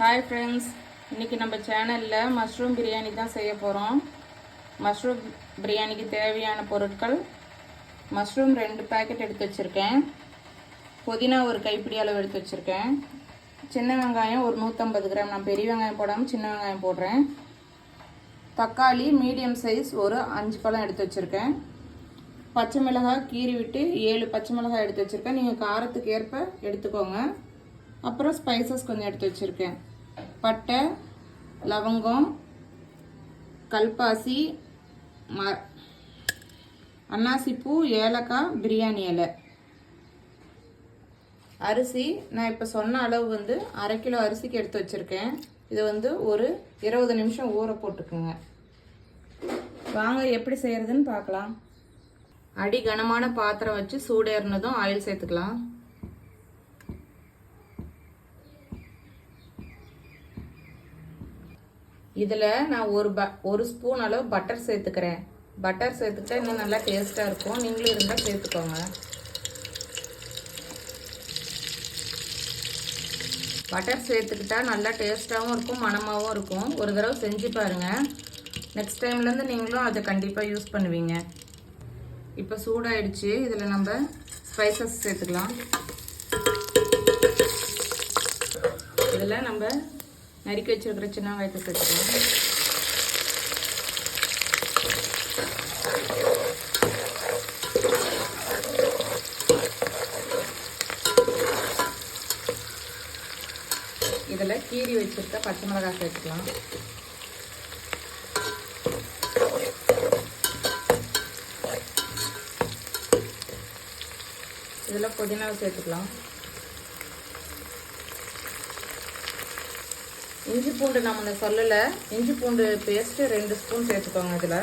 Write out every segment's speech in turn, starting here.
Hi friends இன்றைக்கி நம்ம சேனலில் மஷ்ரூம் பிரியாணி தான் செய்ய போகிறோம் மஷ்ரூம் பிரியாணிக்கு தேவையான பொருட்கள் மஷ்ரூம் ரெண்டு பேக்கெட் எடுத்து வச்சுருக்கேன். புதினா ஒரு கைப்பிடி அளவு எடுத்து வச்சுருக்கேன். சின்ன வெங்காயம் ஒரு நூற்றம்பது கிராம். நான் பெரிய வெங்காயம் போடாமல் சின்ன வெங்காயம் போடுறேன். தக்காளி மீடியம் சைஸ் ஒரு அஞ்சு பழம் எடுத்து வச்சுருக்கேன். பச்சை மிளகாய் கீறி விட்டு ஏழு பச்சை மிளகாய் எடுத்து வச்சுருக்கேன். நீங்கள் காரத்துக்கு ஏற்ப எடுத்துக்கோங்க. அப்புறம் ஸ்பைசஸ் கொஞ்சம் எடுத்து வச்சுருக்கேன். பட்டை லவங்கம் கல்பாசி ம அன்னாசிப்பூ ஏலக்காய் பிரியாணி இலை. அரிசி நான் இப்போ சொன்ன அளவு வந்து அரை கிலோ அரிசிக்கு எடுத்து வச்சுருக்கேன். இதை வந்து ஒரு இருபது நிமிஷம் ஊற போட்டுக்குங்க. வாங்க எப்படி செய்கிறதுன்னு பார்க்கலாம். அடி கனமான பாத்திரம் வச்சு சூடேறினதும் ஆயில் சேர்த்துக்கலாம். இதில் நான் ஒரு ப ஒரு ஸ்பூன் அளவு பட்டர் சேர்த்துக்கிறேன். பட்டர் சேர்த்துக்கிட்டா இன்னும் நல்லா டேஸ்ட்டாக இருக்கும். நீங்களும் இருந்தால் சேர்த்துக்கோங்க. பட்டர் சேர்த்துக்கிட்டா நல்லா டேஸ்ட்டாகவும் இருக்கும் மணமாகவும் இருக்கும். ஒரு தடவை செஞ்சு பாருங்கள் நெக்ஸ்ட் டைம்லேருந்து நீங்களும் அதை கண்டிப்பாக யூஸ் பண்ணுவீங்க. இப்போ சூடாயிடுச்சு. இதில் நம்ம ஸ்பைசஸ் சேர்த்துக்கலாம். இதில் நம்ம நறுக்கி வச்சிருக்கிற சின்ன வெங்காயத்தை சேர்த்துக்கலாம். இதில் கீரி வச்சிருக்க பச்சை மிளகாய் சேர்த்துக்கலாம். இதில் புதினாவை சேர்த்துக்கலாம். இஞ்சி பூண்டு நான் சொல்லலை. இஞ்சி பூண்டு பேஸ்ட்டு ரெண்டு ஸ்பூன் சேர்த்துக்கோங்க இதில்.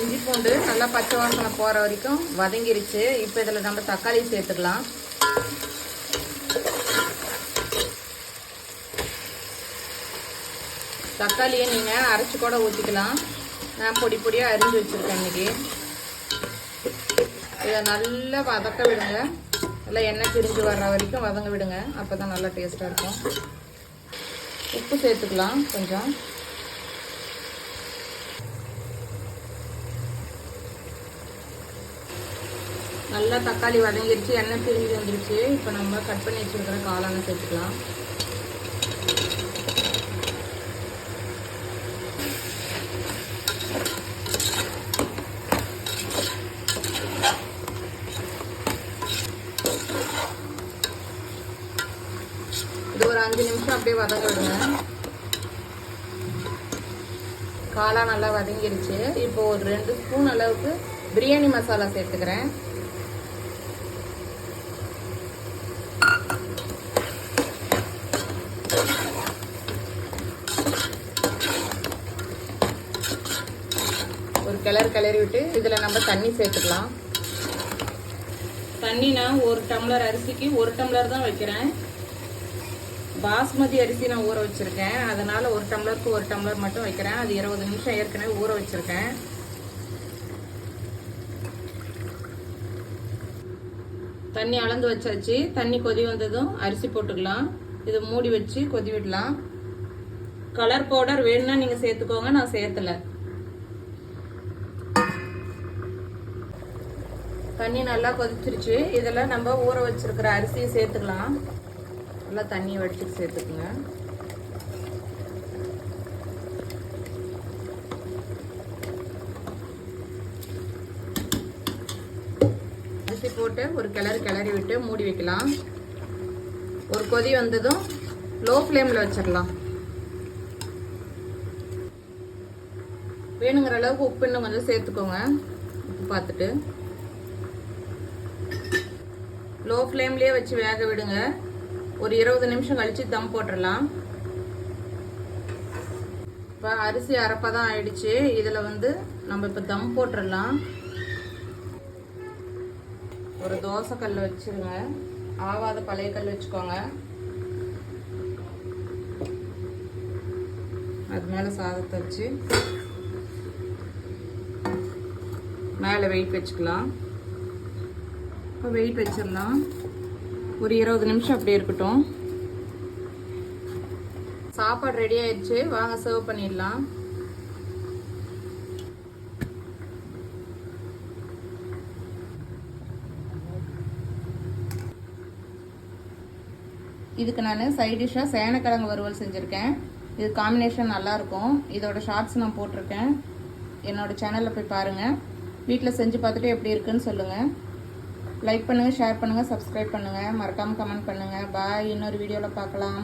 இஞ்சி பூண்டு நல்லா பச்சை வாசனை போகிற வரைக்கும் வதங்கிருச்சு. இப்போ இதில் நம்ம தக்காளி சேர்த்துக்கலாம். தக்காளியை நீங்கள் அரைச்சி கூட ஊற்றிக்கலாம் நான் பொடி பொடியாக அரிஞ்சு வச்சுருக்கேன் இன்றைக்கி இதை நல்லா வதக்க விடுங்க. நல்லா எண்ணெய் பிரிஞ்சு வர்ற வரைக்கும் வதங்க விடுங்க. அப்போ தான் நல்லா டேஸ்ட்டாக இருக்கும். உப்பு சேர்த்துக்கலாம் கொஞ்சம். நல்லா தக்காளி வதங்கிருச்சு எண்ணெய் பிரிஞ்சு வந்துருச்சு. இப்போ நம்ம கட் பண்ணி வச்சுருக்கிற காளானை சேர்த்துக்கலாம். அஞ்சு நிமிஷம் அப்படியே வதங்க விடுங்க நல்லா வதங்கிருச்சு. இப்போ ஒரு ரெண்டு ஸ்பூன் அளவுக்கு பிரியாணி மசாலா சேர்த்துக்கிறேன். ஒரு கிளறு கிளறி விட்டு இதில் நம்ம தண்ணி சேர்த்துக்கலாம். தண்ணி நான் ஒரு டம்ளர் அரிசிக்கு ஒரு டம்ளர் தான் வைக்கிறேன். பாஸ்மதி அரிசி நான் ஊற வச்சுருக்கேன். அதனால் ஒரு டம்ளருக்கு ஒரு டம்ளர் மட்டும் வைக்கிறேன். அது இருபது நிமிஷம் ஏற்கனவே ஊற வச்சுருக்கேன். தண்ணி அளந்து வச்சாச்சு. தண்ணி கொதி வந்ததும் அரிசி போட்டுக்கலாம். இதை மூடி வச்சு கொதி விடலாம். கலர் பவுடர் வேணும்னா நீங்கள் சேர்த்துக்கோங்க. நான் சேர்த்தலை. தண்ணி நல்லா கொதிச்சிருச்சு. இதில் நம்ம ஊற வச்சிருக்கிற அரிசியை சேர்த்துக்கலாம். நல்லா தண்ணியை வடிச்சுட்டு சேர்த்துக்குங்க. அரிசி போட்டு ஒரு கிளறு கிளறி விட்டு மூடி வைக்கலாம். ஒரு கொதி வந்ததும் லோ ஃப்ளேமில் வச்சிடலாம். வேணுங்கிற அளவுக்கு உப்பு இன்னும் கொஞ்சம் சேர்த்துக்கோங்க. உப்பு பார்த்துட்டு. லோ ஃப்ளேம்லேயே வச்சு வேக விடுங்க. ஒரு இருபது நிமிஷம் கழித்து தம் போட்டுடலாம் இப்போ அரிசி அரைப்பதான் ஆயிடுச்சு. இதில் வந்து நம்ம இப்போ தம் போட்டுடலாம் ஒரு தோசை கல் வச்சுருங்க. ஆவாத பழைய கல் வச்சுக்கோங்க. அது மேலே சாதத்தை வச்சு மேலே வெயிட் வச்சுக்கலாம். இப்போ வெயிட் வச்சிடலாம். ஒரு இருபது நிமிஷம் அப்படி இருக்கட்டும். சாப்பாடு ரெடி ஆயிடுச்சு. வாங்க சர்வ் பண்ணிடலாம். இதுக்கு நான் சைட் டிஷ்ஷாக சேனக்கிழங்கு வறுவல் செஞ்சுருக்கேன். இது காம்பினேஷன் நல்லாயிருக்கும். இதோட ஷார்ட்ஸ் நான் போட்டிருக்கேன். என்னோட சேனலில் போய் பாருங்கள் வீட்டில் செஞ்சு பார்த்துட்டு எப்படி இருக்குன்னு சொல்லுங்கள் லைக் பண்ணுங்கள் ஷேர் பண்ணுங்கள் சப்ஸ்கிரைப் பண்ணுங்கள் மறக்காமல் கமெண்ட் பண்ணுங்கள் பாய் இன்னொரு வீடியோவில் பார்க்கலாம்.